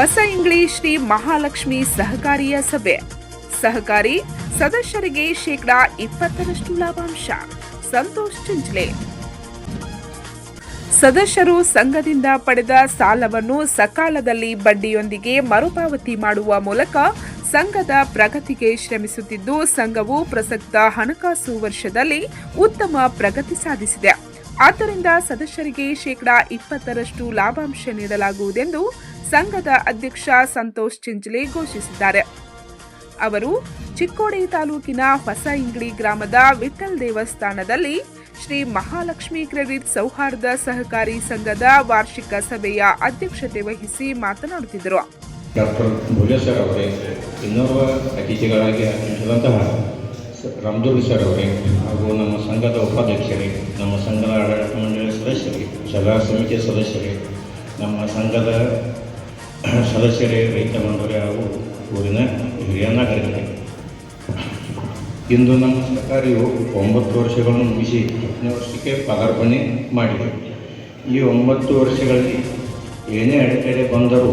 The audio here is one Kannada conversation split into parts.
ಹೊಸ ಇಂಗ್ಲಿಷ್ ಶ್ರೀ ಮಹಾಲಕ್ಷ್ಮಿ ಸಹಕಾರಿಯ ಸಭೆ. ಸಹಕಾರಿ ಸದಸ್ಯರಿಗೆ ಶೇಕಡಾ ಇಪ್ಪತ್ತರಷ್ಟು ಲಾಭಾಂಶ. ಸಂತೋಷ್ ಚಿಂಚಲೆ. ಸದಸ್ಯರು ಸಂಘದಿಂದ ಪಡೆದ ಸಾಲವನ್ನು ಸಕಾಲದಲ್ಲಿ ಬಡ್ಡಿಯೊಂದಿಗೆ ಮರುಪಾವತಿ ಮಾಡುವ ಮೂಲಕ ಸಂಘದ ಪ್ರಗತಿಗೆ ಶ್ರಮಿಸುತ್ತಿದ್ದು, ಸಂಘವು ಪ್ರಸಕ್ತ ಹಣಕಾಸು ವರ್ಷದಲ್ಲಿ ಉತ್ತಮ ಪ್ರಗತಿ ಸಾಧಿಸಿದೆ. ಆದ್ದರಿಂದ ಸದಸ್ಯರಿಗೆ ಶೇಕಡಾ ಇಪ್ಪತ್ತರಷ್ಟು ಲಾಭಾಂಶ ನೀಡಲಾಗುವುದೆಂದು ಸಂಘದ ಅಧ್ಯಕ್ಷ ಸಂತೋಷ್ ಚಿಂಚಲೆ ಘೋಷಿಸಿದ್ದಾರೆ. ಅವರು ಚಿಕ್ಕೋಡಿ ತಾಲೂಕಿನ ಹೊಸ ಇಂಗ್ಲಿ ಗ್ರಾಮದ ವಿಠಲ್ ದೇವಸ್ಥಾನದಲ್ಲಿ ಶ್ರೀ ಮಹಾಲಕ್ಷ್ಮಿ ಕ್ರೆಡಿಟ್ ಸೌಹಾರ್ದ ಸಹಕಾರಿ ಸಂಘದ ವಾರ್ಷಿಕ ಸಭೆಯ ಅಧ್ಯಕ್ಷತೆ ವಹಿಸಿ ಮಾತನಾಡುತ್ತಿದ್ದರು. ಡಾಕ್ಟರ್ ಭುಜ ಸರ್ ಅವರೇ, ಇನ್ನೋರ್ವ ಅತಿಥಿಗಳಾಗಿ ಆಗಮಿಸಿದಂತಹ ರಾಮದುರ್ಗ ಸರ್ ಅವರೇ, ಹಾಗೂ ನಮ್ಮ ಸಂಘದ ಉಪಾಧ್ಯಕ್ಷರೇ, ನಮ್ಮ ಸಂಘದ ಆಡಳಿತ ಮಂಡಳಿ ಸದಸ್ಯರೇ ಸಲಹಾ ಸಮಿತಿಯ ಸದಸ್ಯರೇ, ನಮ್ಮ ಸಂಘದ ಸದಸ್ಯರೇ, ರೈತ ಬಂಧುಗಳೇ ಹಾಗೂ ಊರಿನ ಹಿರಿಯ ನಾಗರಿಕರೇ. ಇಂದು ನಮ್ಮ ಸರ್ಕಾರವು ಒಂಬತ್ತು ವರ್ಷಗಳನ್ನು ಮುಗಿಸಿ ಹತ್ತನೇ ವರ್ಷಕ್ಕೆ ಪದಾರ್ಪಣೆ ಮಾಡಿದೆ. ಈ ಒಂಬತ್ತು ವರ್ಷಗಳಲ್ಲಿ ಏನೇ ಅಡೆತಡೆ ಬಂದರೂ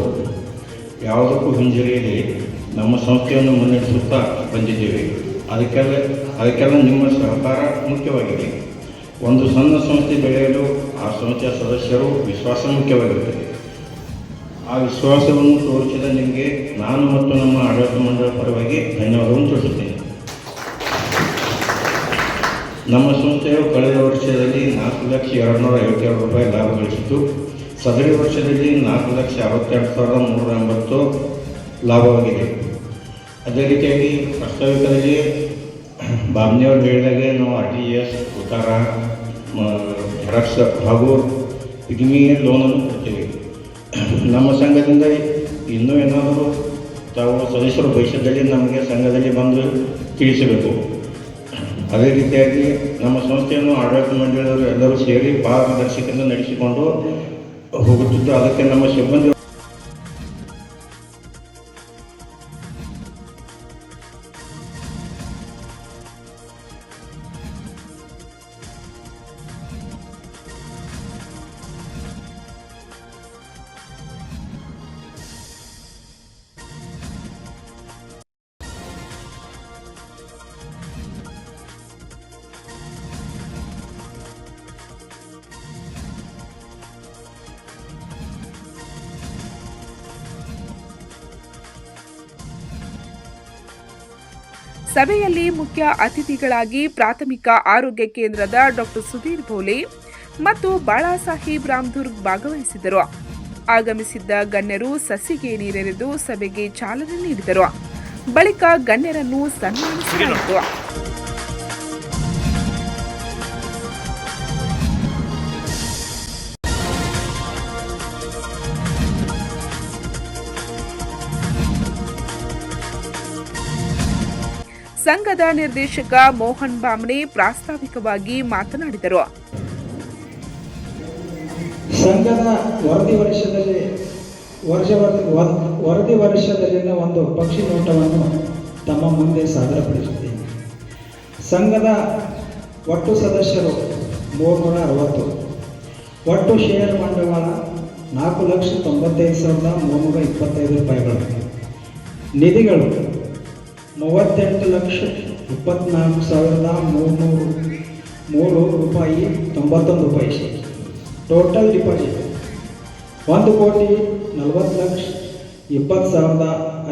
ಯಾವುದಕ್ಕೂ ಹಿಂಜರಿಯದೆ ನಮ್ಮ ಸಂಸ್ಥೆಯನ್ನು ಮುನ್ನಡೆಸುತ್ತಾ ಬಂದಿದ್ದೇವೆ. ಅದಕ್ಕೆಲ್ಲ ಅದಕ್ಕೆಲ್ಲ ನಿಮ್ಮ ಸಹಕಾರ ಮುಖ್ಯವಾಗಿದೆ. ಒಂದು ಸಣ್ಣ ಸಂಸ್ಥೆ ಬೆಳೆಯಲು ಆ ಸಂಸ್ಥೆಯ ಸದಸ್ಯರು ವಿಶ್ವಾಸ ಮುಖ್ಯವಾಗಿರುತ್ತದೆ ಆ ವಿಶ್ವಾಸವನ್ನು ತೋರಿಸಿದ ನಿಮಗೆ ನಾನು ಮತ್ತು ನಮ್ಮ ಆಡಳಿತ ಮಂಡಳ ಪರವಾಗಿ ಧನ್ಯವಾದವನ್ನು ತಿಳಿಸುತ್ತೇನೆ. ನಮ್ಮ ಸಂಸ್ಥೆಯು ಕಳೆದ ವರ್ಷದಲ್ಲಿ ನಾಲ್ಕು ಲಕ್ಷ ಎರಡು ನೂರ ಐವತ್ತೆರಡು ರೂಪಾಯಿ ಲಾಭ ಗಳಿಸಿತ್ತು. ಸದರಿ ವರ್ಷದಲ್ಲಿ ನಾಲ್ಕು ಲಕ್ಷ ಅರವತ್ತೆರಡು ಸಾವಿರದ ಮುನ್ನೂರ ಎಂಬತ್ತು ಲಾಭವಾಗಿದೆ. ಅದೇ ರೀತಿಯಾಗಿ ಪ್ರಸ್ತಾವಿಕದಲ್ಲಿ ಬಾಬ್ನಿಯವರು ಹೇಳಿದಾಗೆ ನಾವು ಆರ್ ಟಿ ಎಸ್ ಉತ್ತಾರ ಜೆರಾಕ್ಸ್ ಹಾಗೂ ಪಿಗ್ಮಿ ಲೋನನ್ನು ಕೊಡ್ತೇವೆ. ನಮ್ಮ ಸಂಘದಿಂದ ಇನ್ನೂ ಏನಾದರೂ ತಾವು ಸದಸ್ಯರು ಭವಿಷ್ಯದಲ್ಲಿ ನಮಗೆ ಸಂಘದಲ್ಲಿ ಬಂದು ತಿಳಿಸಬೇಕು. ಅದೇ ರೀತಿಯಾಗಿ ನಮ್ಮ ಸಂಸ್ಥೆಯನ್ನು ಆಡಳಿತ ಮಂಡಳಿಯವರು ಎಲ್ಲರೂ ಸೇರಿ ಪಾರದರ್ಶಕತೆ ನಡೆಸಿಕೊಂಡು ಹೋಗುತ್ತಿದ್ದು, ಅದಕ್ಕೆ ನಮ್ಮ ಸಿಬ್ಬಂದಿ ಸಭೆಯಲ್ಲಿ ಮುಖ್ಯ ಅತಿಥಿಗಳಾಗಿ ಪ್ರಾಥಮಿಕ ಆರೋಗ್ಯ ಕೇಂದ್ರದ ಡಾಕ್ಟರ್ ಸುಧೀರ್ ಭೋಲೆ ಮತ್ತು ಬಾಳಾಸಾಹೇಬ್ ರಾಮದುರ್ಗ್ ಭಾಗವಹಿಸಿದರು. ಆಗಮಿಸಿದ್ದ ಗಣ್ಯರು ಸಸಿಗೆ ನೀರೆರೆದು ಸಭೆಗೆ ಚಾಲನೆ ನೀಡಿದರು. ಬಳಿಕ ಗಣ್ಯರನ್ನು ಸನ್ಮಾನಿಸಲಾಯಿತು. ಸಂಘದ ನಿರ್ದೇಶಕ ಮೋಹನ್ ಬಾಮ್ನೆ ಪ್ರಾಸ್ತಾವಿಕವಾಗಿ ಮಾತನಾಡಿದರು. ಸಂಘದ ವರದಿ ವರ್ಷದಲ್ಲಿ, ವರ್ಷ ವರ್- ವರದಿ ವರ್ಷದಲ್ಲಿನ ಒಂದು ಪಕ್ಷಿ ನೋಟವನ್ನು ತಮ್ಮ ಮುಂದೆ ಸಾದರಪಡಿಸುತ್ತೇನೆ. ಸಂಘದ ಒಟ್ಟು ಸದಸ್ಯರು ಮೂರ್ನೂರ ಅರವತ್ತು ಒಟ್ಟು ಷೇರ್ ಬಂಡವಾಳ ನಾಲ್ಕು ಲಕ್ಷ ತೊಂಬತ್ತೈದು ಸಾವಿರದ ಮುನ್ನೂರ ಇಪ್ಪತ್ತೈದು ರೂಪಾಯಿಗಳು ನಿಧಿಗಳು ಮೂವತ್ತೆಂಟು ಲಕ್ಷ ಇಪ್ಪತ್ನಾಲ್ಕು ಸಾವಿರದ ಮೂರುನೂರು ಮೂರು ರೂಪಾಯಿ ತೊಂಬತ್ತೊಂದು ಪೈಸೆ ಟೋಟಲ್ ಡಿಪಾಸಿಟ್ ಒಂದು ಕೋಟಿ ನಲವತ್ತು ಲಕ್ಷ ಇಪ್ಪತ್ತು ಸಾವಿರದ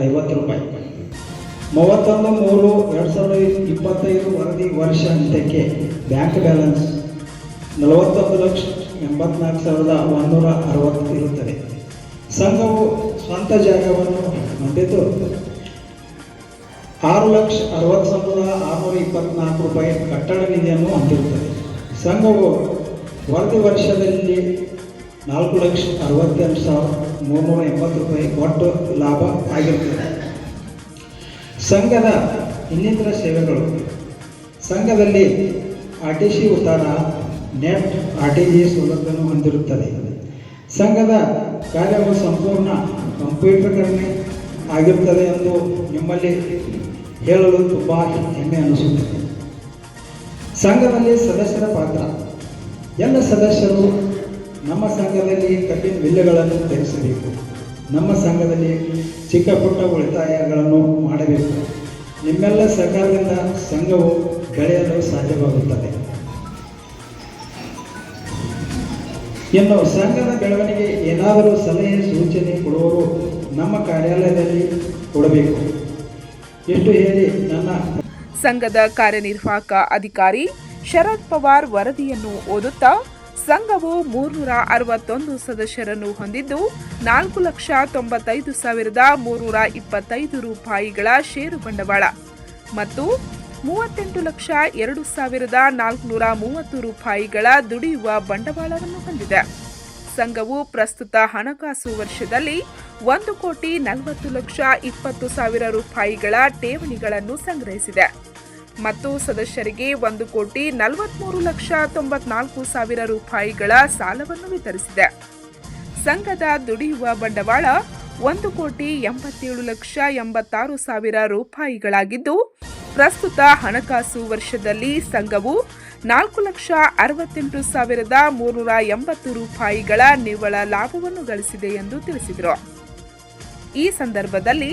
ಐವತ್ತು ರೂಪಾಯಿ. ಮೂವತ್ತೊಂದು ಮೂರು ಎರಡು ಸಾವಿರದ ಇಪ್ಪತ್ತೈದು ವರದಿ ವರ್ಷ ಅಂತ್ಯಕ್ಕೆ ಬ್ಯಾಂಕ್ ಬ್ಯಾಲೆನ್ಸ್ ನಲವತ್ತೊಂದು ಲಕ್ಷ ಎಂಬತ್ನಾಲ್ಕು ಸಾವಿರದ ಒಂದೂರ ಅರವತ್ತು ಇರುತ್ತದೆ. ಸಂಘವು ಸ್ವಂತ ಜಾಗವನ್ನು ಹೊಂದಿದ್ದು. ಆರು ಲಕ್ಷ ಅರವತ್ತು ಸಾವಿರದ ಆರುನೂರ ಇಪ್ಪತ್ನಾಲ್ಕು ರೂಪಾಯಿ ಕಟ್ಟಡ ನಿಧಿಯನ್ನು ಹೊಂದಿರುತ್ತದೆ. ಸಂಘವು ವರದಿ ವರ್ಷದಲ್ಲಿ ನಾಲ್ಕು ಲಕ್ಷ ಅರವತ್ತೆಂಟು ಸಾವಿರದ ಮುನ್ನೂರ ಎಂಬತ್ತು ರೂಪಾಯಿ ಒಟ್ಟು ಲಾಭ ಆಗಿರುತ್ತದೆ. ಸಂಘದ ಇನ್ನಿತರ ಸೇವೆಗಳು. ಸಂಘದಲ್ಲಿ ಆರ್ ಟಿ ಸಿ ಉತ್ತಾರ, ನೆಟ್, ಆರ್ ಟಿ ಜಿ ಸೌಲಭ್ಯವನ್ನು ಹೊಂದಿರುತ್ತದೆ. ಸಂಘದ ಕಾರ್ಯವು ಸಂಪೂರ್ಣ ಕಂಪ್ಯೂಟರ್ಕರಣೆ ಆಗಿರುತ್ತದೆ ಎಂದು ನಿಮ್ಮಲ್ಲಿ ಹೇಳಲು ತುಂಬ ಹೆಮ್ಮೆ ಅನಿಸುತ್ತದೆ ಸಂಘದಲ್ಲಿ ಸದಸ್ಯರ ಪಾತ್ರ. ಎಲ್ಲ ಸದಸ್ಯರು ನಮ್ಮ ಸಂಘದಲ್ಲಿ ಕಠಿಣ ಬಿಲ್ಲುಗಳನ್ನು ತೆಗೆಸಬೇಕು ನಮ್ಮ ಸಂಘದಲ್ಲಿ ಚಿಕ್ಕ ಪುಟ್ಟ ಉಳಿತಾಯಗಳನ್ನು ಮಾಡಬೇಕು. ನಿಮ್ಮೆಲ್ಲ ಸಹಕಾರದಿಂದ ಸಂಘವು ಬೆಳೆಯಲು ಸಾಧ್ಯವಾಗುತ್ತದೆ. ಇನ್ನು ಸಂಘದ ಬೆಳವಣಿಗೆ ಏನಾದರೂ ಸಲಹೆ, ಸೂಚನೆ ಕೊಡುವರು ನಮ್ಮ ಕಾರ್ಯಾಲಯದಲ್ಲಿ ಕೊಡಬೇಕು. ಸಂಘದ ಕಾರ್ಯನಿರ್ವಾಹಕ ಅಧಿಕಾರಿ ಶರದ್ ಪವಾರ್ ವರದಿಯನ್ನು ಓದುತ್ತಾ, ಸಂಘವು ಮೂರ್ನೂರ ಅರವತ್ತೊಂದು ಸದಸ್ಯರನ್ನು ಹೊಂದಿದ್ದು, ನಾಲ್ಕು ಲಕ್ಷ ತೊಂಬತ್ತೈದು ಸಾವಿರದ ಮೂರ್ನೂರ ಇಪ್ಪತ್ತೈದು ರೂಪಾಯಿಗಳ ಷೇರು ಬಂಡವಾಳ ಮತ್ತು ಮೂವತ್ತೆಂಟು ಲಕ್ಷ ಎರಡು ಸಾವಿರದ ನಾಲ್ಕುನೂರ ಮೂವತ್ತು ರೂಪಾಯಿಗಳ ದುಡಿಯುವ ಬಂಡವಾಳವನ್ನು ಹೊಂದಿದೆ. ಸಂಘವು ಪ್ರಸ್ತುತ ಹಣಕಾಸು ವರ್ಷದಲ್ಲಿ ಒಂದು ಕೋಟಿ ನಲವತ್ತು ಲಕ್ಷ ಇಪ್ಪತ್ತು ಸಾವಿರ ರೂಪಾಯಿಗಳ ಠೇವಣಿಗಳನ್ನು ಸಂಗ್ರಹಿಸಿದೆ. ಮತ್ತು ಸದಸ್ಯರಿಗೆ ಒಂದು ಕೋಟಿ ನಲವತ್ಮೂರು ಲಕ್ಷ ತೊಂಬತ್ನಾಲ್ಕು ಸಾವಿರ ರೂಪಾಯಿಗಳ ಸಾಲವನ್ನು ವಿತರಿಸಿದೆ. ಸಂಘದ ದುಡಿಯುವ ಬಂಡವಾಳ ಒಂದು ಕೋಟಿ ಎಂಬತ್ತೇಳು ಲಕ್ಷ ಎಂಬತ್ತಾರು ಸಾವಿರ ರೂಪಾಯಿಗಳಾಗಿದ್ದು, ಪ್ರಸ್ತುತ ಹಣಕಾಸು ವರ್ಷದಲ್ಲಿ ಸಂಘವು ನಾಲ್ಕು ಲಕ್ಷ ಅರವತ್ತೆಂಟು ಸಾವಿರದ ಮೂರ್ನೂರ ಎಂಬತ್ತು ರೂಪಾಯಿಗಳ ನಿವ್ವಳ ಲಾಭವನ್ನು ಗಳಿಸಿದೆ ಎಂದು ತಿಳಿಸಿದರು. ಈ ಸಂದರ್ಭದಲ್ಲಿ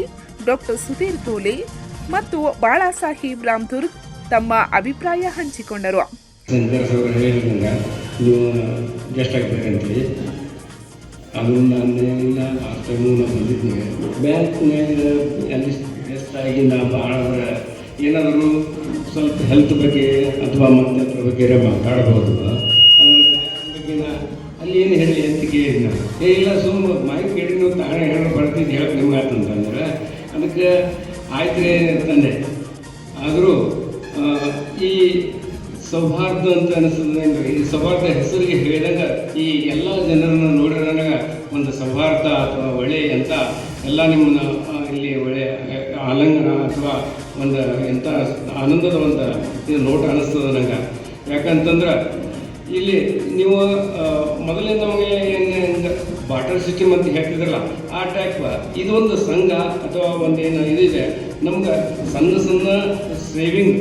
ಡಾಕ್ಟರ್ ಸುಧೀರ್ ತೋಲಿ ಮತ್ತು ಬಾಳಾಸಾಹೇಬ್ ರಾಮ್ದುರ್ಗ್ ತಮ್ಮ ಅಭಿಪ್ರಾಯ ಹಂಚಿಕೊಂಡರು. ಏನಾದರೂ ಸ್ವಲ್ಪ ಹೆಲ್ತ್ ಬಗ್ಗೆ ಅಥವಾ ಮಂತ್ರ ಬಗ್ಗೆ ಮಾತಾಡಬಹುದು. ಬಗ್ಗೆ ಅಲ್ಲಿ ಏನು ಹೇಳಿ ಅಂತ ಕೇಳಿದ ಏ, ಇಲ್ಲ ಸುಮ್ಮ ಮೈಕ್ ಕೇಳಿ ನೀವು ತಾನೇ ಹೇಳಿ ಬರ್ತಿದ್ದು ಹೇಳಕ್ಕೆ ನಿಮ್ಗೆ ಆತಂತಂದ್ರೆ ಅದಕ್ಕೆ ಆಯ್ತು ಅಂತಂದೆ ಆದರೂ ಈ ಸೌಹಾರ್ದ ಅಂತ ಅನಿಸ್ತದೆ ಈ ಸೌಹಾರ್ದ ಹೆಸರಿಗೆ ಹೇಳಿದಾಗ ಈ ಎಲ್ಲ ಜನರನ್ನು ನೋಡಿದ್ರೆ ನನಗೆ ಒಂದು ಸೌಹಾರ್ದ ಅಥವಾ ಒಳ್ಳೆ ಅಂತ ಎಲ್ಲ ನಿಮ್ಮನ್ನ ಇಲ್ಲಿ ಆಲಂಗನ ಅಥವಾ ಒಂದು ಎಂಥ ಆನಂದದ ಒಂದು ಇದು ನೋಟ ಅನ್ನಿಸ್ತದೆ ನಂಗೆ. ಯಾಕಂತಂದ್ರೆ ಇಲ್ಲಿ ನೀವು ಮೊದಲೇ ನಮಗೆ ಏನು ಬಾಟರ್ ಸಿಸ್ಟಮ್ ಅಂತ ಹೇಳ್ತಿದ್ರಲ್ಲ, ಆ ಟೈಪ್ ಇದೊಂದು ಸಂಘ ಅಥವಾ ಒಂದು ಏನು ಇದಿದೆ ನಮ್ಗೆ ಸಣ್ಣ ಸಣ್ಣ ಸೇವಿಂಗ್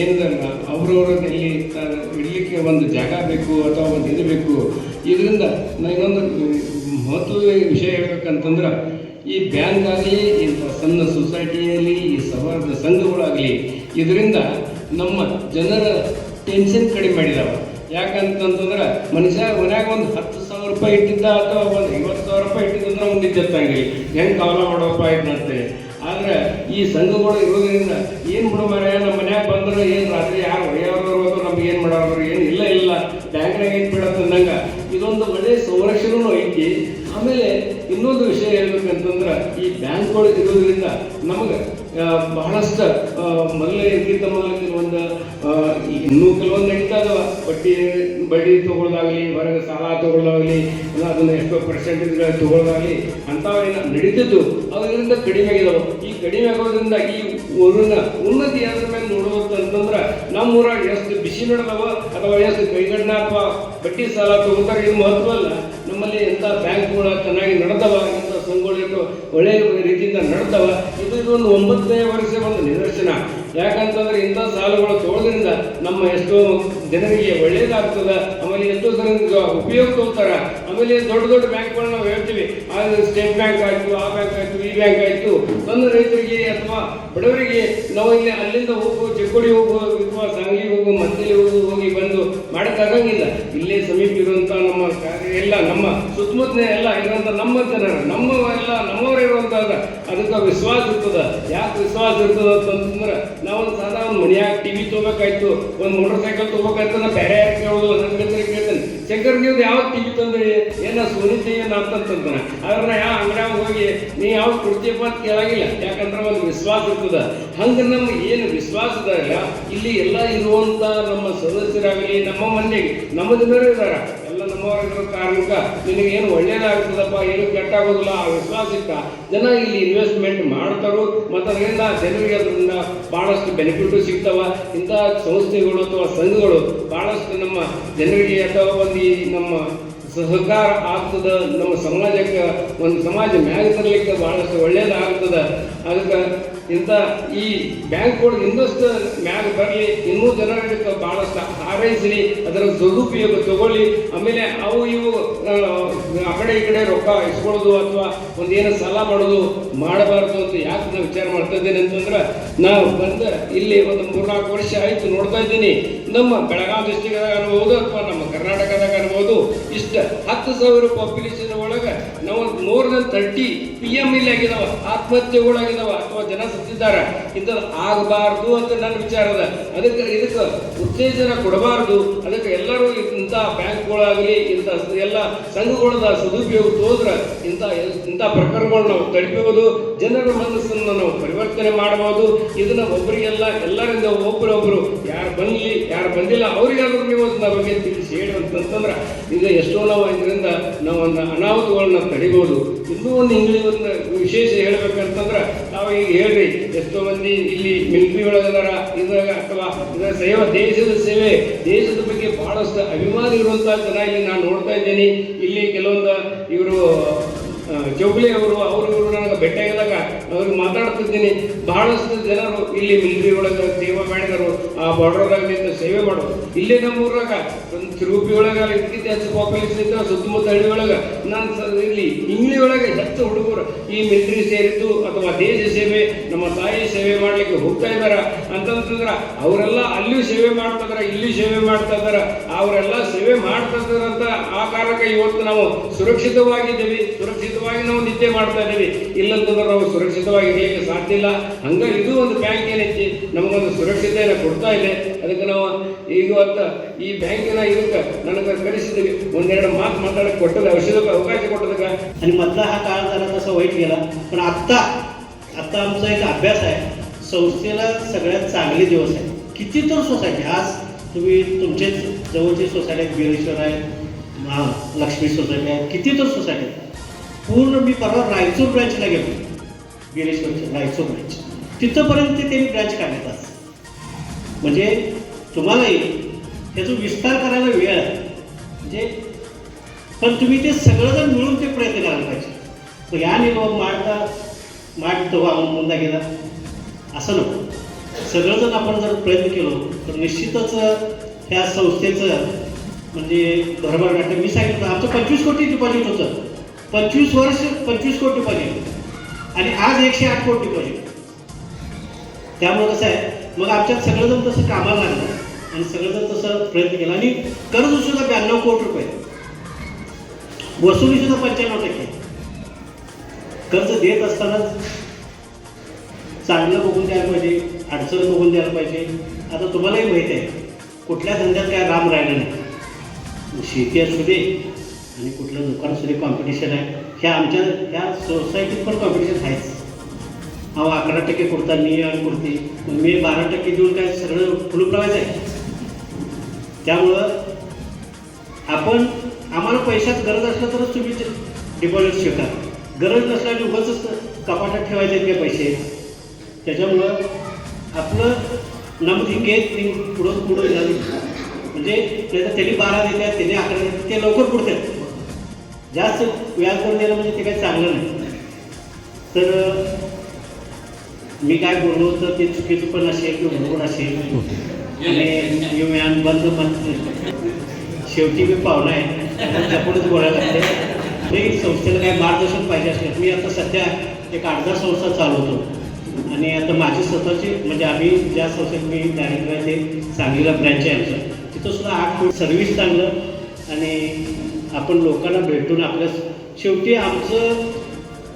ಏನಿದಲ್ಲ ಅವ್ರವ್ರಲ್ಲಿ ಇಡಲಿಕ್ಕೆ ಒಂದು ಜಾಗ ಬೇಕು ಅಥವಾ ಒಂದು ಇದು ಬೇಕು. ಇದರಿಂದ ನಾನು ಇನ್ನೊಂದು ಮಹತ್ವ ವಿಷಯ ಹೇಳ್ಬೇಕಂತಂದ್ರೆ ಈ ಬ್ಯಾಂಕ್ ಆಗಲಿ ಈ ಸಣ್ಣ ಸೊಸೈಟಿಯಲ್ಲಿ, ಈ ಸಮಾಜದ ಸಂಘಗಳಾಗಲಿ, ಇದರಿಂದ ನಮ್ಮ ಜನರ ಟೆನ್ಷನ್ ಕಡಿಮೆ ಮಾಡಿದಾವೆ. ಯಾಕಂತಂತಂದ್ರೆ, ಮನುಷ್ಯ ಮನ್ಯಾಗ ಒಂದು ಹತ್ತು ಸಾವಿರ ರೂಪಾಯಿ ಇಟ್ಟಿದ್ದ ಅಥವಾ ಒಂದು ಐವತ್ತು ಸಾವಿರ ರೂಪಾಯಿ ಇಟ್ಟಿದ್ದಂದ್ರೆ ಒಂದು ತಂಗಿ. ಹೆಂಗೆ ಕಾಲ ಮಾಡೋಪ್ಪ ಇದ್ದಂತೆ ಆದರೆ, ಈ ಸಂಘಗಳು ಇರೋದ್ರಿಂದ ಏನು ಬಿಡು ಮರ ನಮ್ಮ ಮನ್ಯಾಗ ಬಂದ್ರೆ ಏನು ರಾತ್ರಿ ಯಾರು ಹೊಡೆಯೋರು ನಮ್ಗೆ ಏನು ಮಾಡೋರು, ಏನು ಇಲ್ಲ ಇಲ್ಲ. ಬ್ಯಾಂಕ್ನಾಗ ಏನು ಬಿಡತ್ತಂದಂಗ ಇದೊಂದು ಒಳ್ಳೆ ಸಂರಕ್ಷಣೆನೂ ಐತಿ. ಆಮೇಲೆ ಇನ್ನೊಂದು ವಿಷಯ ಹೇಳ್ಬೇಕಂತಂದ್ರೆ ಈ ಬ್ಯಾಂಕ್ಗಳು ಇರೋದ್ರಿಂದ ನಮಗೆ ಬಹಳಷ್ಟು ಮೊದಲ ಇದಕ್ಕಿಂತ ಮೊದಲು ಕೆಲವೊಂದು ಇನ್ನೂ ಕೆಲವೊಂದು ನಡೀತಾ ಇದಾವ. ಬಡ್ಡಿ ಬಡ್ಡಿ ತಗೊಳ್ಳೋದಾಗಲಿ, ಹೊರಗೆ ಸಾಲ ತಗೊಳ್ಳೋದಾಗಲಿ, ಇಲ್ಲ ಅದನ್ನು ಎಷ್ಟೋ ಪರ್ಸೆಂಟೇಜ್ ತಗೊಳ್ಳೋದಾಗಲಿ ಅಂಥವೇನು ನಡೀತಿದ್ದು ಅದರಿಂದ ಕಡಿಮೆ ಆಗಿದಾವೆ. ಈ ಕಡಿಮೆ ಆಗೋದ್ರಿಂದ ಈ ಊರಿನ ಉನ್ನತಿ ಅದ್ರ ಮೇಲೆ ನೋಡುವಂತ ಅಂತಂದ್ರೆ ಊರಾಗ ಎಷ್ಟು ಬಿಸಿ ನಡೆದವ ಅಥವಾ ಎಷ್ಟು ಕೈಗಣ್ಣ ಅಥವಾ ಬಡ್ಡಿ, ಸಾಲ ತಗೋತಾರೆ, ಇದು ಮಹತ್ವ ಅಲ್ಲ ನಮ್ಮಲ್ಲಿ ಎಂಥ ಬ್ಯಾಂಕ್ಗಳು ಚೆನ್ನಾಗಿ ನಡೆದವ ಸಂಘಗಳು ಒಳ್ಳೆಯ ರೀತಿಯಿಂದ ನಡೆದವ. ಇದು ಇದೊಂದು ಒಂಬತ್ತನೇ ವರ್ಷ ಒಂದು ನಿದರ್ಶನ. ಯಾಕಂತಂದ್ರೆ ಇಂಥ ಸಾಲುಗಳು ತೋಳದ್ರಿಂದ ನಮ್ಮ ಎಷ್ಟೋ ಜನರಿಗೆ ಒಳ್ಳೇದಾಗ್ತದ. ಆಮೇಲೆ ಎಷ್ಟೋ ಜನ ಉಪಯೋಗ ತಗೋತಾರ ಆಮೇಲೆ ದೊಡ್ಡ ದೊಡ್ಡ ಬ್ಯಾಂಕ್ಗಳನ್ನ ನಾವು ಹೇಳ್ತೀವಿ. ಆದ್ರೆ ಸ್ಟೇಟ್ ಬ್ಯಾಂಕ್ ಆಯ್ತು, ಆ ಬ್ಯಾಂಕ್ ಆಯ್ತು, ಈ ಬ್ಯಾಂಕ್ ಆಯ್ತು. ಸಣ್ಣ ರೈತರಿಗೆ ಅಥವಾ ಬಡವರಿಗೆ ನಾವು ಇಲ್ಲಿ ಅಲ್ಲಿಂದ ಹೋಗು ಚಿಕ್ಕೋಡಿ ಹೋಗು, ಅಥವಾ ಸಾಂಗ್ಲಿ ಹೋಗು ಬಂದು ಮಾಡಕ್ಕಾಗಂಗಿಲ್ಲ. ಇಲ್ಲೇ ಸಮೀಪ ಇರುವಂತ ನಮ್ಮ ಎಲ್ಲ ನಮ್ಮ ಸುತ್ತಮುತ್ತಲೇ ಎಲ್ಲ ಇರುವಂತ ನಮ್ಮ ಜನ ನಮ್ಮ ಎಲ್ಲ ನಮ್ಮವರೇ ಇರುವಂತಹ ಅದಕ್ಕೆ ವಿಶ್ವಾಸ ಇರ್ತದ. ಯಾಕೆ ವಿಶ್ವಾಸ ಇರ್ತದ ಅಂತಂದ್ರೆ, ನಾವೊಂದು ಸಾಧಾರಣ ಒಂದು ಟಿ ಟಿವಿ ತಗೋಬೇಕಾಯ್ತು, ಒಂದು ಮೋಟರ್ ಸೈಕಲ್ ತಗೋಬೇಕಾಯ್ತು ಬೇರೆ ಯಾರು ಕೇಳೋದು ನನ್ನ ಶಂಕರ್ ನೀವು ಯಾವ ಟಿವಿ ಏನ ಸೋನಿ ಅಂತ ಅವ್ರನ್ನ ಆದ್ರೆ ನಾ ಯಾವ ಅಂಗಡ್ಯಾಗ ಹೋಗಿ ನೀ ಯಾವ ಕೊಡ್ತೀಯಪ್ಪ ಅಂತ ಕೇಳಾಗಿಲ್ಲ. ಯಾಕಂದ್ರೆ ಒಂದು ವಿಶ್ವಾಸ ಇರ್ತದ. ಹಂಗ ನಮ್ಗೆ ಏನು ವಿಶ್ವಾಸದ ಇಲ್ಲ ಇಲ್ಲಿ ಎಲ್ಲ ಇರುವಂತ ನಮ್ಮ ಸದಸ್ಯರಾಗಲಿ, ನಮ್ಮ ಮನೆಗೆ ನಮ್ಮ ಜನರು ಇದಾರ. ಎಲ್ಲ ಕಾರ್ಮಿಕ ನಿನಗೆ ಏನು ಒಳ್ಳೇದಾಗ್ತದಪ್ಪ, ಏನು ಕೆಟ್ಟಾಗೋದಿಲ್ಲ ಆ ವಿಶ್ವಾಸ ಇಟ್ಟ ಜನ ಇಲ್ಲಿ ಇನ್ವೆಸ್ಟ್ಮೆಂಟ್ ಮಾಡ್ತಾರೋ ಮತ್ತು ಅದರಿಂದ ಜನರಿಗೆ ಅದರಿಂದ ಬಹಳಷ್ಟು ಬೆನಿಫಿಟ್ ಸಿಗ್ತಾವ. ಇಂಥ ಸಂಸ್ಥೆಗಳು ಅಥವಾ ಸಂಘಗಳು ಬಹಳಷ್ಟು ನಮ್ಮ ಜನರಿಗೆ ಅಥವಾ ಒಂದು ನಮ್ಮ ಸಹಕಾರ ಆಗ್ತದೆ ನಮ್ಮ ಸಮಾಜಕ್ಕೆ ಒಂದು ಸಮಾಜ ಮ್ಯಾಗ ತರಲಿಕ್ಕೆ ಭಾಳಷ್ಟು ಒಳ್ಳೇದಾಗ್ತದ. ಅದಕ್ಕೆ ಇಂಥ ಈ ಬ್ಯಾಂಕ್ಗಳು ಇನ್ನಷ್ಟು ಮ್ಯಾಗ ಬರಲಿ ಇನ್ನೂ ಜನರಿಗೆ ಬಹಳಷ್ಟು ಹಾರೈಸಲಿ ಅದರ ಸದುಪಯೋಗ ತಗೊಳ್ಳಿ. ಆಮೇಲೆ ಅವು ಇವು ಆ, ಕಡೆ ಈ ಕಡೆ ರೊಕ್ಕ ಇಸ್ಕೊಳ್ಳೋದು ಅಥವಾ ಒಂದೇನು ಸಾಲ ಮಾಡೋದು ಮಾಡಬಾರ್ದು ಅಂತ ಯಾಕೆ ನಾನು ವಿಚಾರ ಮಾಡ್ತಾ ಇದ್ದೇನೆ ಅಂತಂದ್ರೆ ನಾವು ಬಂದ ಇಲ್ಲಿ ಒಂದು ಮೂರ್ನಾಲ್ಕು ವರ್ಷ ಆಯಿತು ನೋಡ್ತಾ ಇದ್ದೀನಿ. ನಮ್ಮ ಬೆಳಗಾವಿ ಡಿಸ್ಟಿಕ್ ಅನ್ಬೋದು ಅಥವಾ ನಮ್ಮ ಇಷ್ಟ ಹತ್ತು ಸಾವಿರ ಪಾಪ್ಯುಲೇಷನ್ ಒಳಗೆ ನಾವು more than thirty P M ಇಲ್ಲಿ ಆಗಿದಾವ ಆತ್ಮಹತ್ಯೆಗಳಾಗಿದಾವ ಅಥವಾ ಜನ ಸತ್ತಿದ್ದಾರೆ ಇಂಥದ್ದು ಆಗಬಾರ್ದು ಅಂತ ನನ್ನ ವಿಚಾರ ಅದ. ಅದಕ್ಕೆ, ಇದಕ್ಕೆ ಉತ್ತೇಜನ ಕೊಡಬಾರ್ದು. ಅದಕ್ಕೆ ಎಲ್ಲರೂ ಇಂಥ ಬ್ಯಾಂಕ್ಗಳಾಗಲಿ, ಇಂಥ ಎಲ್ಲ ಸಂಘಗಳದ ಸದುಪಯೋಗ ಹೋದ್ರೆ ಇಂಥ ಇಂಥ ಪ್ರಕರಣಗಳು ನಾವು ತಡಿಬಹುದು. ಜನರ ಮನಸ್ಸನ್ನು ನಾವು ಪರಿವರ್ತನೆ ಮಾಡಬಹುದು. ಇದನ್ನ ಒಬ್ಬರಿಗೆಲ್ಲ, ಎಲ್ಲರಿಂದ ಒಬ್ಬರೊಬ್ಬರು ಯಾರು ಬಂದ್ಲಿ, ಯಾರು ಬಂದಿಲ್ಲ, ಅವರಿಗಾದ್ರೂ ನೀವು ಅದನ್ನ ಬಗ್ಗೆ ತಿಳಿಸಿ ಹೇಳಿ ಅಂತಂದ್ರೆ ಇದು ಎಷ್ಟೋ ನಾವು ಇದರಿಂದ ನಾವು ಅನಾಹುತಗಳನ್ನ ತಡಿಬಹುದು. ಇನ್ನೂ ಒಂದು ಇಂಗ್ಲಿಷ್ ಒಂದು ವಿಶೇಷ ಹೇಳ್ಬೇಕಂತಂದ್ರೆ ನಾವು ಈಗ ಹೇಳ್ರಿ ಎಷ್ಟೋ ಮಂದಿ ಇಲ್ಲಿ ಮಿಲಿಟ್ರಿ ಒಳಗದಾರ ಇದಾಗ ಅಥವಾ ಇದರ ಸೇವಾ ದೇಶದ ಸೇವೆ, ದೇಶದ ಬಗ್ಗೆ ಭಾಳಷ್ಟು ಅಭಿಮಾನ ಇರುವಂಥ ಜನ ಇಲ್ಲಿ ನಾನು ನೋಡ್ತಾ ಇದ್ದೀನಿ. ಇಲ್ಲಿ ಕೆಲವೊಂದು ಇವರು ಚೌಗಲಿ ಅವರು ಅವರು ನನಗೆ ಭೇಟಿಯಾಗಿದಾಗ ಅವ್ರಿಗೆ ಮಾತಾಡ್ತಿದ್ದೀನಿ. ಬಹಳಷ್ಟು ಜನರು ಇಲ್ಲಿ ಮಿಲಿಟರಿ ಒಳಗೆ ಸೇವೆ ಮಾಡಿದರು. ಆ ಬಾರ್ಡರ್ದಾಗ ನಿಂತು ಸೇವೆ ಮಾಡೋದು ಇಲ್ಲೇ ನಮ್ಮ ಊರಾಗ ಒಂದು ತಿರುಪಿ ಒಳಗೆ ಇದಕ್ಕಿಂತ ಹೆಚ್ಚು ಪಾಪ್ಯುಲೇಷನ್ ಇದ್ದ ಸುತ್ತಮುತ್ತ ಹಳ್ಳಿ ಒಳಗೆ ನಾನು ಇಲ್ಲಿ ಇಂಗ್ಲಿ ಒಳಗೆ ಹೆಚ್ಚು ಹುಡುಗರು ಈ ಮಿಲಿಟರಿ ಸೇರಿದ್ದು ಅಥವಾ ದೇಶ ಸೇವೆ, ನಮ್ಮ ತಾಯಿ ಸೇವೆ ಮಾಡ್ಲಿಕ್ಕೆ ಹೋಗ್ತಾ ಇದ್ದಾರ. ಅಂತಂತಂದ್ರ ಅವರೆಲ್ಲ ಅಲ್ಲಿಯೂ ಸೇವೆ ಮಾಡ್ತಾ ಇದಾರೆ, ಇಲ್ಲಿ ಸೇವೆ ಮಾಡ್ತಾ ಇದ್ದಾರೆ ಅವರೆಲ್ಲ ಸೇವೆ ಮಾಡ್ತಾ ಇದ್ದಾರೆ ಅಂತ ಆ ಕಾರಣಕ್ಕೆ ಇವತ್ತು ನಾವು ಸುರಕ್ಷಿತವಾಗಿದ್ದೀವಿ. ಸುರಕ್ಷಿತವಾಗಿ ನಾವು ನಿದ್ದೆ ಮಾಡ್ತಾ ಇದ್ದೀವಿ ಇಲ್ಲಂತಂದ್ರೆ ನಾವು ಸುರಕ್ಷಿತವಾಗಿ ಇರಲಿಕ್ಕೆ ಸಾಧ್ಯ ಇಲ್ಲ ಹಂಗ ಇದು ಒಂದು ಬ್ಯಾಂಕ್ ಏನೈತಿ ನಮಗೊಂದು ಸುರಕ್ಷತೆಯನ್ನು ಕೊಡ್ತಾ ಇದೆ ಅದಕ್ಕೆ ನಾವು ಈಗ ಇವತ್ತು ಈ ಬ್ಯಾಂಕಿನ ಇದಕ್ಕೆ ನನಗೆ ಕರೆಸಿದ್ದೀವಿ ಒಂದೆರಡು ಮಾತು ಮಾತಾಡಕ್ಕೆ ಕೊಟ್ಟದ ಔಷಧಕ್ಕೆ ಅವಕಾಶ ಕೊಟ್ಟದಕ್ಕೆ आणि मधला हा काळ जरा तसा वाईट गेला पण आत्ता आत्ता आमचा एक अभ्यास आहे संस्थेला सगळ्यात चांगले दिवस आहे किती तर सोसायटी आज तुम्ही तुमचे जवळची सोसायटी आहेत बिरेश्वर आहे महा लक्ष्मी सोसायटी आहे किती तर सोसायटी आहेत पूर्ण मी परवा रायचूर ब्रँचला गेलो. गिरीश रायचूर ब्रँच तिथंपर्यंत ते त्यांनी ब्रँच काढण्यात म्हणजे तुम्हालाही त्याचा विस्तार करायला वेळ आहे. म्हणजे पण तुम्ही ते सगळंजण मिळून ते प्रयत्न करायला पाहिजे. तो या निर्भाव मांडता मांडतो तो मुंदा गेला. असं नको. सगळंजण आपण जर प्रयत्न केलो तर निश्चितच त्या संस्थेचं म्हणजे भरभराट मी सांगितलं आमचं पंचवीस कोटी डिपॉझिट होतं. पंचवीस वर्ष पंचवीस कोटी डिपॉझिट आणि आज एकशे आठ कोटी डिपॉझिट त्यामुळे कसं आहे मग आमच्यात सगळेजण तसं कामाला लागलं. आणि सगळेजण तसं प्रयत्न केला. आणि कर्ज सुद्धा ब्याण्णव कोटी रुपये. वसुली सुद्धा पंच्याण्णव टक्के. कर्ज देत असतानाच चांगलं बघून द्यायला पाहिजे अडचण बघून द्यायला पाहिजे. आता तुम्हालाही माहिती आहे कुठल्या धंद्यात काय राम राहिलं नाही. शेती असू दे आणि कुठलं दुकान कॉम्पिटिशन आहे. ह्या आमच्या ह्या सोसायटीत पण कॉम्पिटिशन आहेच. अहो अकरा टक्के कुर्ता मी आणि कुर्ती. मी बारा टक्के देऊन काय सगळं फुलप्रवास आहे? त्यामुळं आपण आम्हाला पैशात गरज असलं तरच तुम्ही डिपॉझिट शिका गरज नसल्याने उगाच कपाटात ठेवायचे आहेत काय पैसे. त्याच्यामुळं आपलं नमदी घेत ती पुढं पुढं झाली म्हणजे नाही त्यांनी बारा देतात त्यांनी अकरा देतात ते लवकर पुढतात जास्त व्याज दर दिलं म्हणजे ते काही चांगलं नाही. तर मी काय बोललो तर ते चुकीचं पण असेल किंवा बरोबर असेल. आणि मी व्यान बंद पण शेवटी मी पाहुणा आहे. त्यामुळे पुढेच बोलायला लागते ते संस्थेला काय मार्गदर्शन पाहिजे असेल मी आता सध्या एक आठदार संस्था चालवतो. आणि आता माझी स्वतःची म्हणजे आम्ही ज्या संस्थेत मी डायरेक्टर आहे ते सांगलीला ब्रँच आहे आमचं. तिथं सुद्धा आठ फूट सर्व्हिस चांगलं. आणि आपण लोकांना भेटून आपल्या शेवटी आमचं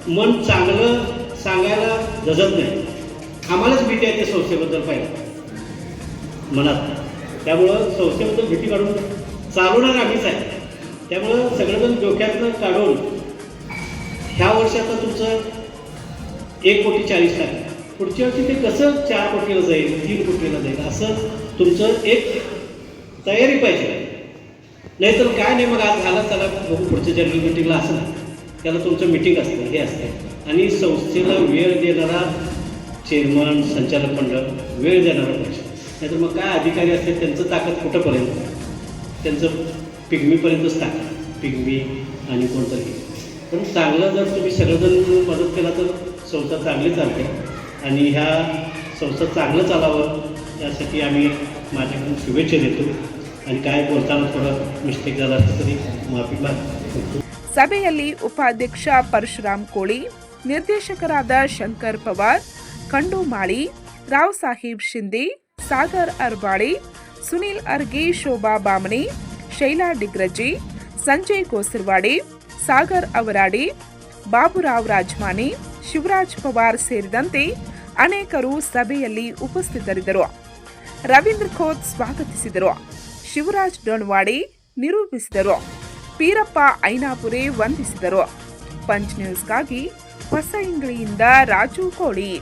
मन चांगलं सांगायला जजत नाही. आम्हालाच भीती आहे त्या संस्थेबद्दल पाहिजे मनात. त्यामुळं संस्थेबद्दल भीती काढून चालवणार आम्हीच आहे. त्यामुळं सगळेजण डोक्यातनं काढून ह्या वर्षाचा तुमचं एक कोटी चाळीस लाख. पुढच्या वर्षी ते कसं चार कोटीला जाईल तीन कोटीला जाईल असं तुमचं एक तयारी पाहिजे. नाही तर काय नाही मग आज झाला चला बघू पुढच्या जनरल मिटिंगला असं त्याला तुमचं मिटिंग असतं हे असतं. आणि संस्थेला वेळ देणारा चेअरमन संचालक मंडळ वेळ देणारा पक्ष. नाहीतर मग काय अधिकारी असते त्यांचं ताकद कुठंपर्यंत? त्यांचं पिगमीपर्यंतच ताकद. पिगमी आणि कोणतरी पण चांगलं जर तुम्ही सगळेजण मदत केला तर संस्था चांगली चालते. आणि ह्या संस्था चांगलं चालावं यासाठी आम्ही माझ्याकडून शुभेच्छा देतो. आणि काय बोलताना थोडं मिस्टेक झाला असतं तरी माफी मागतो ಸಭೆಯಲ್ಲಿ ಉಪಾಧ್ಯಕ್ಷ ಪರಶುರಾಮ್ ಕೋಳಿ ನಿರ್ದೇಶಕರಾದ ಶಂಕರ್ ಪವಾರ್ ಖಂಡೂಮಾಳಿ ರಾವ್ ಸಾಹೇಬ್ ಶಿಂದೆ ಸಾಗರ್ ಅರ್ಬಾಳಿ ಸುನೀಲ್ ಅರ್ಗೆ ಶೋಭಾ ಬಾಮಣಿ ಶೈಲಾ ಡಿಗ್ರಜಿ ಸಂಜಯ್ ಗೋಸರ್ವಾಡಿ ಸಾಗರ್ ಅವರಾಡಿ ಬಾಬುರಾವ್ ರಾಜ್ಮಾನಿ ಶಿವರಾಜ್ ಪವಾರ್ ಸೇರಿದಂತೆ ಅನೇಕರು ಸಭೆಯಲ್ಲಿ ಉಪಸ್ಥಿತರಿದ್ದರು ರವೀಂದ್ರ ಖೋತ್ ಸ್ವಾಗತಿಸಿದರು ಶಿವರಾಜ್ ಡೊಣವಾಡಿ ನಿರೂಪಿಸಿದರು. ಪೀರಪ್ಪ ಐನಾಪುರೆ ವಂದಿಸಿದರು. ಪಂಚ್ ನ್ಯೂಸ್ಗಾಗಿ ಹೊಸ ಇಂಗ್ಳಿಯಿಂದ ರಾಜು ಕೋಳಿ.